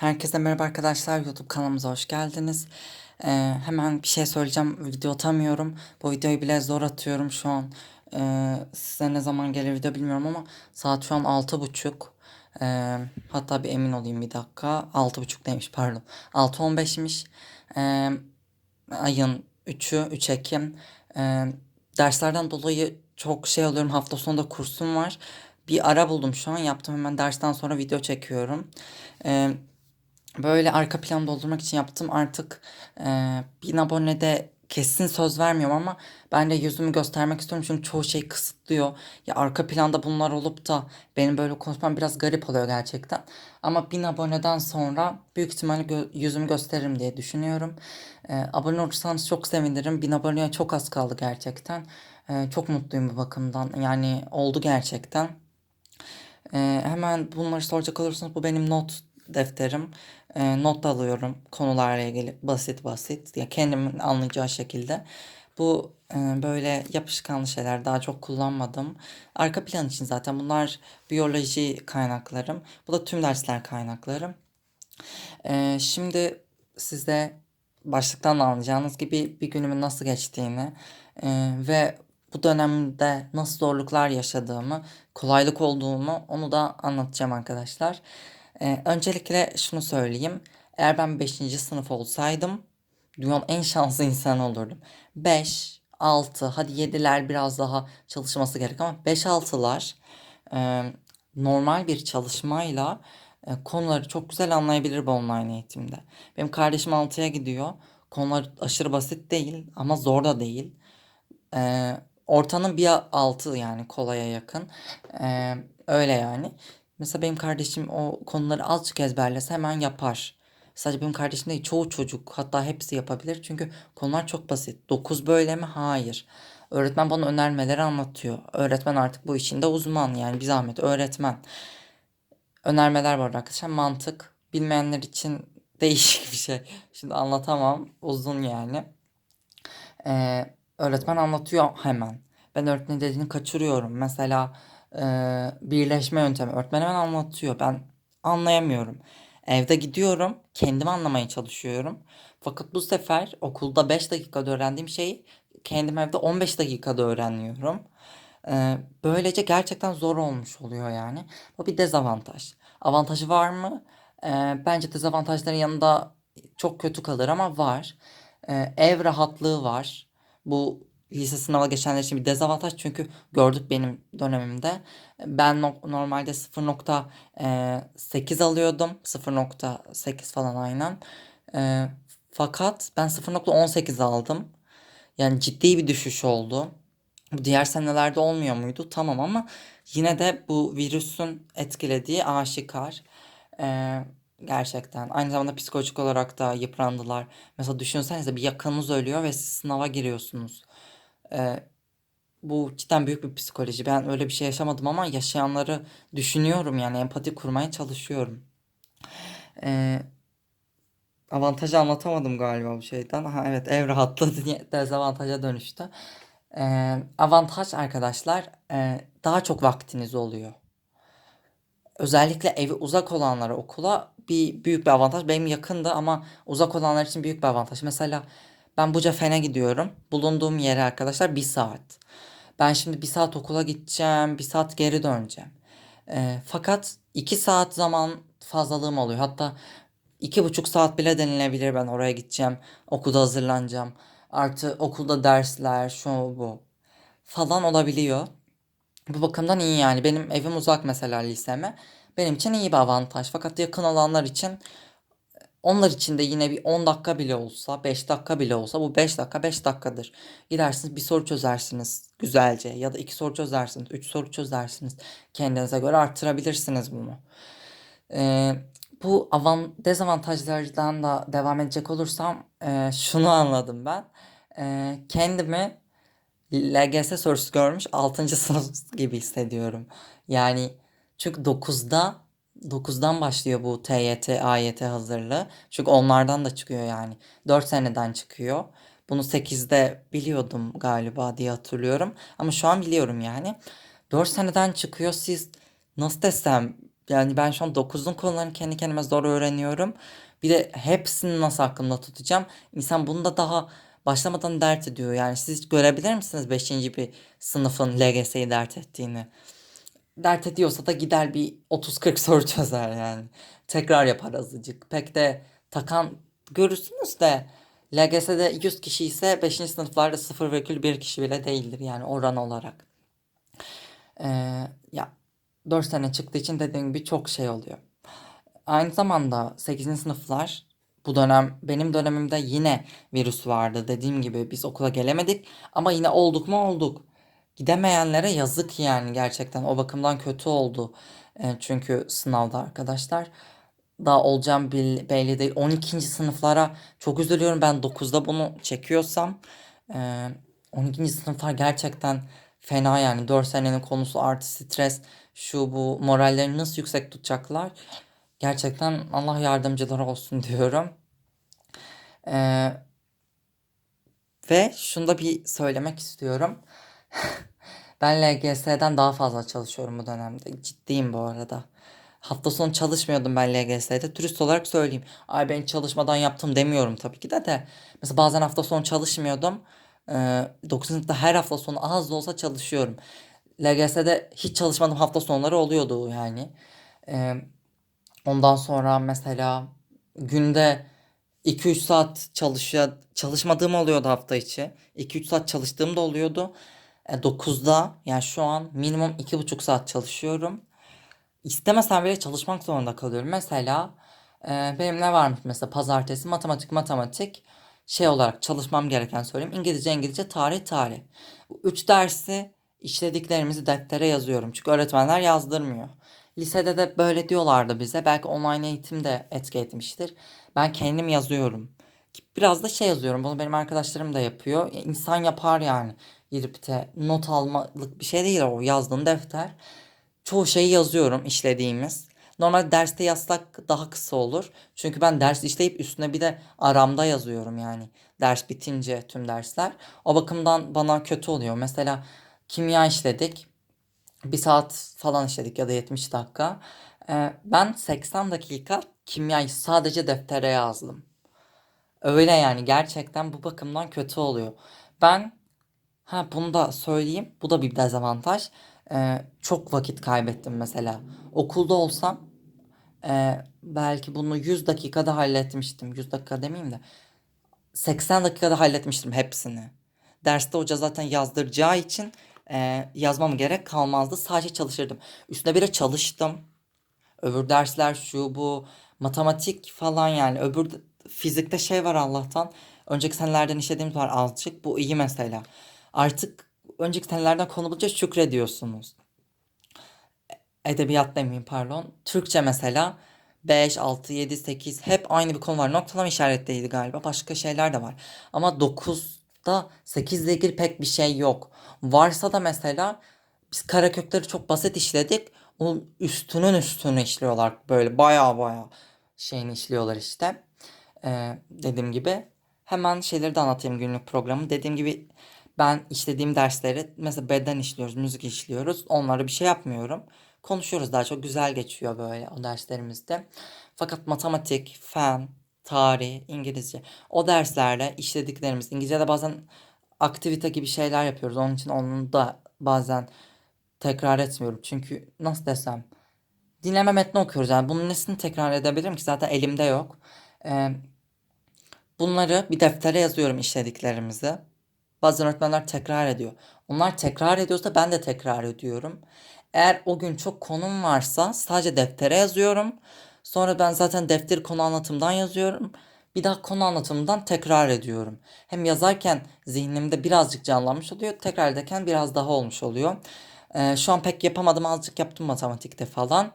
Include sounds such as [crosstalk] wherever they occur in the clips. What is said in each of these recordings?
Herkese merhaba arkadaşlar. YouTube kanalımıza hoş geldiniz. Ee, hemen bir şey söyleyeceğim. Video atamıyorum. Bu videoyu bile zor atıyorum şu an. Ee, size ne zaman gelir video bilmiyorum ama saat şu an 6.30. Ee, hatta bir emin olayım bir dakika. 6.30 demiş pardon. 6.15'miş. Ee, ayın 3'ü 3 Ekim. Ee, derslerden dolayı çok şey alıyorum. Hafta sonunda kursum var. Bir ara buldum şu an. Yaptım hemen dersten sonra video çekiyorum. Ee, Böyle arka plan doldurmak için yaptım. Artık e, 1000 abonede kesin söz vermiyorum ama ben de yüzümü göstermek istiyorum çünkü çoğu şey kısıtlıyor. Ya arka planda bunlar olup da benim böyle konuşmam biraz garip oluyor gerçekten. Ama 1000 aboneden sonra büyük ihtimalle gö- yüzümü gösteririm diye düşünüyorum. E, abone olursanız çok sevinirim. 1000 aboneye çok az kaldı gerçekten. E, çok mutluyum bu bakımdan. Yani oldu gerçekten. Ee, hemen bunları soracak olursanız bu benim not defterim. Ee, not alıyorum konularla ilgili basit basit ya kendimin anlayacağı şekilde. Bu e, böyle yapışkanlı şeyler daha çok kullanmadım. Arka plan için zaten bunlar biyoloji kaynaklarım. Bu da tüm dersler kaynaklarım. Ee, şimdi size başlıktan anlayacağınız gibi bir günümün nasıl geçtiğini e, ve bu dönemde nasıl zorluklar yaşadığımı, kolaylık olduğunu onu da anlatacağım arkadaşlar. Ee, öncelikle şunu söyleyeyim. Eğer ben beşinci sınıf olsaydım dünyanın en şanslı insanı olurdum. 5, 6, hadi 7'ler biraz daha çalışması gerek ama 5, 6'lar e, normal bir çalışmayla e, konuları çok güzel anlayabilir bu online eğitimde. Benim kardeşim 6'ya gidiyor. Konular aşırı basit değil ama zor da değil. E, ortanın bir altı yani kolaya yakın. E, öyle yani. Mesela benim kardeşim o konuları azıcık ezberlese hemen yapar. Sadece benim kardeşim değil çoğu çocuk hatta hepsi yapabilir. Çünkü konular çok basit. 9 böyle mi? Hayır. Öğretmen bana önermeleri anlatıyor. Öğretmen artık bu işinde uzman yani bir zahmet öğretmen. Önermeler var arkadaşlar. Mantık bilmeyenler için [laughs] değişik bir şey. Şimdi anlatamam. Uzun yani. Ee, öğretmen anlatıyor hemen. Ben öğretmenin dediğini kaçırıyorum. Mesela e, birleşme yöntemi. Öğretmen hemen anlatıyor. Ben anlayamıyorum. Evde gidiyorum. Kendim anlamaya çalışıyorum. Fakat bu sefer okulda 5 dakikada öğrendiğim şeyi kendim evde 15 dakikada öğreniyorum. Ee, böylece gerçekten zor olmuş oluyor yani. Bu bir dezavantaj. Avantajı var mı? Ee, bence dezavantajların yanında çok kötü kalır ama var. Ee, ev rahatlığı var. Bu lise sınava geçenler için bir dezavantaj çünkü gördük benim dönemimde. Ben no- normalde 0.8 alıyordum. 0.8 falan aynen. Ee, fakat ben 0.18 aldım. Yani ciddi bir düşüş oldu. Bu diğer senelerde olmuyor muydu? Tamam ama yine de bu virüsün etkilediği aşikar. Ee, gerçekten. Aynı zamanda psikolojik olarak da yıprandılar. Mesela düşünsenize bir yakınınız ölüyor ve siz sınava giriyorsunuz. Ee, bu cidden büyük bir psikoloji. Ben öyle bir şey yaşamadım ama yaşayanları düşünüyorum yani empati kurmaya çalışıyorum. Ee, avantajı anlatamadım galiba bu şeyden. Ha, evet ev rahatladı [laughs] diye dezavantaja dönüştü. Ee, avantaj arkadaşlar e, daha çok vaktiniz oluyor. Özellikle evi uzak olanlara okula bir büyük bir avantaj. Benim yakındı ama uzak olanlar için büyük bir avantaj. Mesela ben Buca Fen'e gidiyorum. Bulunduğum yere arkadaşlar bir saat. Ben şimdi bir saat okula gideceğim, bir saat geri döneceğim. Ee, fakat iki saat zaman fazlalığım oluyor. Hatta iki buçuk saat bile denilebilir ben oraya gideceğim. Okulda hazırlanacağım. Artı okulda dersler, şu bu falan olabiliyor. Bu bakımdan iyi yani. Benim evim uzak mesela liseme. Benim için iyi bir avantaj. Fakat yakın olanlar için onlar için de yine bir 10 dakika bile olsa, 5 dakika bile olsa bu 5 dakika 5 dakikadır. Gidersiniz bir soru çözersiniz güzelce ya da iki soru çözersiniz, 3 soru çözersiniz. Kendinize göre arttırabilirsiniz bunu. Ee, bu avan dezavantajlardan da devam edecek olursam e, şunu anladım ben. Ee, kendimi LGS sorusu görmüş 6. [laughs] sınıf gibi hissediyorum. Yani çünkü dokuzda dokuzdan başlıyor bu TYT, AYT hazırlığı. Çünkü onlardan da çıkıyor yani. 4 seneden çıkıyor. Bunu sekizde biliyordum galiba diye hatırlıyorum. Ama şu an biliyorum yani. 4 seneden çıkıyor. Siz nasıl desem yani ben şu an 9'un konularını kendi kendime zor öğreniyorum. Bir de hepsini nasıl aklımda tutacağım? İnsan bunu da daha başlamadan dert ediyor. Yani siz görebilir misiniz 5. bir sınıfın LGS'yi dert ettiğini? Dert ediyorsa da gider bir 30-40 soru çözer yani. Tekrar yapar azıcık. Pek de takan görürsünüz de LGS'de 100 kişi ise 5. sınıflarda 0,1 kişi bile değildir yani oran olarak. Ee, ya 4 sene çıktığı için dediğim gibi çok şey oluyor. Aynı zamanda 8. sınıflar bu dönem benim dönemimde yine virüs vardı. Dediğim gibi biz okula gelemedik ama yine olduk mu olduk. Gidemeyenlere yazık yani gerçekten o bakımdan kötü oldu. E, çünkü sınavda arkadaşlar daha olacağım belli değil. 12. sınıflara çok üzülüyorum. Ben 9'da bunu çekiyorsam e, 12. sınıflar gerçekten fena yani. 4 senenin konusu artı stres şu bu morallerini nasıl yüksek tutacaklar. Gerçekten Allah yardımcıları olsun [laughs] diyorum. E, ve şunu da bir söylemek istiyorum. [laughs] Ben LGS'den daha fazla çalışıyorum bu dönemde. Ciddiyim bu arada. Hafta sonu çalışmıyordum ben LGS'de. Dürüst olarak söyleyeyim. Ay ben çalışmadan yaptım demiyorum tabii ki de de. Mesela bazen hafta sonu çalışmıyordum. Ee, 9. sınıfta her hafta sonu az da olsa çalışıyorum. LGS'de hiç çalışmadığım hafta sonları oluyordu yani. Ee, ondan sonra mesela günde 2-3 saat çalışıyor, çalışmadığım oluyordu hafta içi. 2-3 saat çalıştığım da oluyordu. E, 9'da yani şu an minimum 2,5 saat çalışıyorum. İstemesem bile çalışmak zorunda kalıyorum. Mesela e, benim ne varmış mesela pazartesi matematik matematik şey olarak çalışmam gereken söyleyeyim. İngilizce İngilizce tarih tarih. Üç dersi işlediklerimizi deftere yazıyorum. Çünkü öğretmenler yazdırmıyor. Lisede de böyle diyorlardı bize. Belki online eğitim de etki etmiştir. Ben kendim yazıyorum. Biraz da şey yazıyorum. Bunu benim arkadaşlarım da yapıyor. İnsan yapar yani. Girip de not almalık bir şey değil o yazdığın defter. Çoğu şeyi yazıyorum işlediğimiz. Normal derste yazsak daha kısa olur. Çünkü ben ders işleyip üstüne bir de aramda yazıyorum yani. Ders bitince tüm dersler. O bakımdan bana kötü oluyor. Mesela kimya işledik. Bir saat falan işledik ya da 70 dakika. Ee, ben 80 dakika kimyayı sadece deftere yazdım. Öyle yani gerçekten bu bakımdan kötü oluyor. Ben ha bunu da söyleyeyim. Bu da bir dezavantaj. Ee, çok vakit kaybettim mesela. Okulda olsam e, belki bunu 100 dakikada halletmiştim. 100 dakika demeyeyim de 80 dakikada halletmiştim hepsini. Derste hoca zaten yazdıracağı için e, yazmam gerek kalmazdı. Sadece çalışırdım. Üstüne bir de çalıştım. Öbür dersler şu bu matematik falan yani öbür fizikte şey var Allah'tan. Önceki senelerden işlediğimiz var azıcık. Bu iyi mesela. Artık önceki senelerden konu bulunca şükrediyorsunuz. Edebiyat demeyeyim pardon. Türkçe mesela 5, 6, 7, 8 hep aynı bir konu var. Noktalama işaretliydi galiba. Başka şeyler de var. Ama 9'da 8 ile ilgili pek bir şey yok. Varsa da mesela biz karekökleri çok basit işledik. Onun üstünün üstünü işliyorlar. Böyle baya baya şeyini işliyorlar işte. Ee, dediğim gibi. Hemen şeyleri de anlatayım günlük programı. Dediğim gibi ben işlediğim dersleri mesela beden işliyoruz, müzik işliyoruz. Onlara bir şey yapmıyorum. Konuşuyoruz daha çok güzel geçiyor böyle o derslerimizde. Fakat matematik, fen, tarih, İngilizce o derslerle işlediklerimiz İngilizce'de bazen aktivite gibi şeyler yapıyoruz. Onun için onu da bazen tekrar etmiyorum. Çünkü nasıl desem dinleme metni okuyoruz. Yani bunun nesini tekrar edebilirim ki zaten elimde yok. Ee, bunları bir deftere yazıyorum işlediklerimizi. Bazen öğretmenler tekrar ediyor. Onlar tekrar ediyorsa ben de tekrar ediyorum. Eğer o gün çok konum varsa sadece deftere yazıyorum. Sonra ben zaten defteri konu anlatımdan yazıyorum. Bir daha konu anlatımından tekrar ediyorum. Hem yazarken zihnimde birazcık canlanmış oluyor. Tekrar ederken biraz daha olmuş oluyor. Ee, şu an pek yapamadım azıcık yaptım matematikte falan.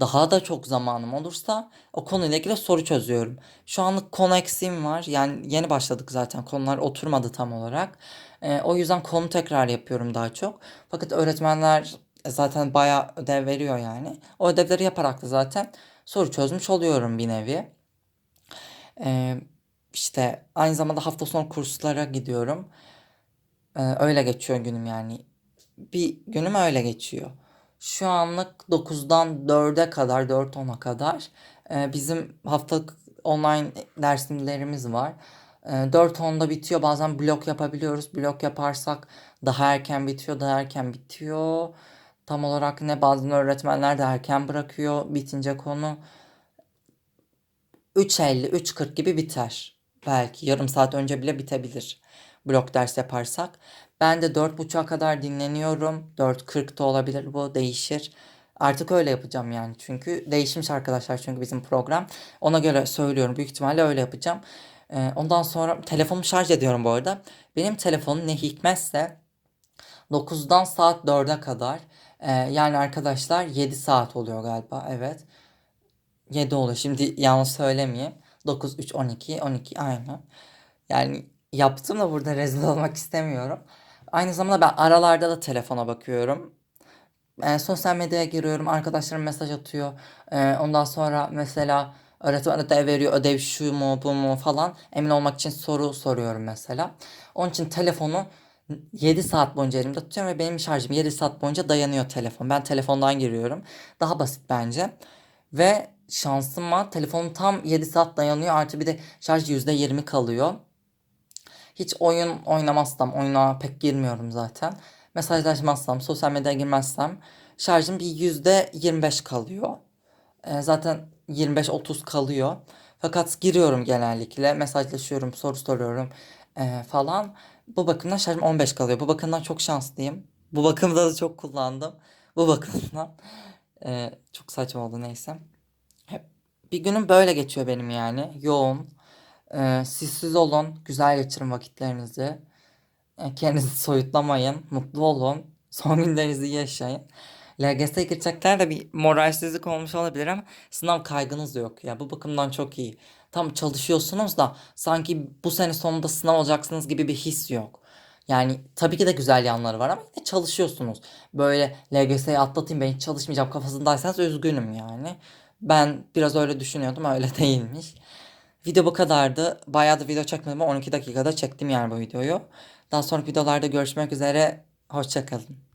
Daha da çok zamanım olursa o konuyla ilgili soru çözüyorum. Şu anlık konu eksiğim var. Yani yeni başladık zaten. Konular oturmadı tam olarak. Ee, o yüzden konu tekrar yapıyorum daha çok. Fakat öğretmenler zaten bayağı ödev veriyor yani. O ödevleri yaparak da zaten soru çözmüş oluyorum bir nevi. Ee, işte aynı zamanda hafta sonu kurslara gidiyorum. Ee, öyle geçiyor günüm yani. Bir günüm öyle geçiyor. Şu anlık 9'dan 4'e kadar, 4-10'a kadar e, bizim haftalık online derslerimiz var. E, 4-10'da bitiyor. Bazen blok yapabiliyoruz. Blok yaparsak daha erken bitiyor, daha erken bitiyor. Tam olarak ne bazen öğretmenler de erken bırakıyor bitince konu. 3.50, 3.40 gibi biter. Belki yarım saat önce bile bitebilir. Blok ders yaparsak. Ben de 4.30'a kadar dinleniyorum. 4.40 da olabilir bu değişir. Artık öyle yapacağım yani. Çünkü değişmiş arkadaşlar çünkü bizim program. Ona göre söylüyorum. Büyük ihtimalle öyle yapacağım. Ee, ondan sonra telefonumu şarj ediyorum bu arada. Benim telefonum ne hikmetse 9'dan saat 4'e kadar. Ee, yani arkadaşlar 7 saat oluyor galiba. Evet. 7 oluyor. Şimdi yanlış söylemeyeyim. 9, 3, 12, 12 aynı. Yani yaptım da burada rezil olmak istemiyorum. Aynı zamanda ben aralarda da telefona bakıyorum. E, sosyal medyaya giriyorum. Arkadaşlarım mesaj atıyor. E, ondan sonra mesela öğretmen ödev veriyor. Ödev şu mu bu mu falan. Emin olmak için soru soruyorum mesela. Onun için telefonu 7 saat boyunca elimde tutuyorum ve benim şarjım 7 saat boyunca dayanıyor telefon. Ben telefondan giriyorum. Daha basit bence. Ve şansıma telefonum tam 7 saat dayanıyor. Artı bir de şarj %20 kalıyor. Hiç oyun oynamazsam, oyuna pek girmiyorum zaten. Mesajlaşmazsam, sosyal medyaya girmezsem şarjım bir %25 kalıyor. E, zaten 25-30 kalıyor. Fakat giriyorum genellikle. Mesajlaşıyorum, soru soruyorum e, falan. Bu bakımdan şarjım 15 kalıyor. Bu bakımdan çok şanslıyım. Bu bakımda da çok kullandım. Bu bakımdan. E, çok saçma oldu neyse. Bir günüm böyle geçiyor benim yani. Yoğun. E, sessiz olun. Güzel geçirin vakitlerinizi. E, kendinizi [laughs] soyutlamayın. Mutlu olun. Son günlerinizi yaşayın. LGS'ye girecekler de bir moralsizlik olmuş olabilir ama sınav kaygınız yok. Ya bu bakımdan çok iyi. Tam çalışıyorsunuz da sanki bu sene sonunda sınav olacaksınız gibi bir his yok. Yani tabii ki de güzel yanları var ama yine çalışıyorsunuz. Böyle LGS'yi atlatayım ben hiç çalışmayacağım kafasındaysanız üzgünüm yani. Ben biraz öyle düşünüyordum öyle [laughs] değilmiş. Video bu kadardı. Bayağı da video çekmedim ama 12 dakikada çektim yani bu videoyu. Daha sonraki videolarda görüşmek üzere. Hoşçakalın.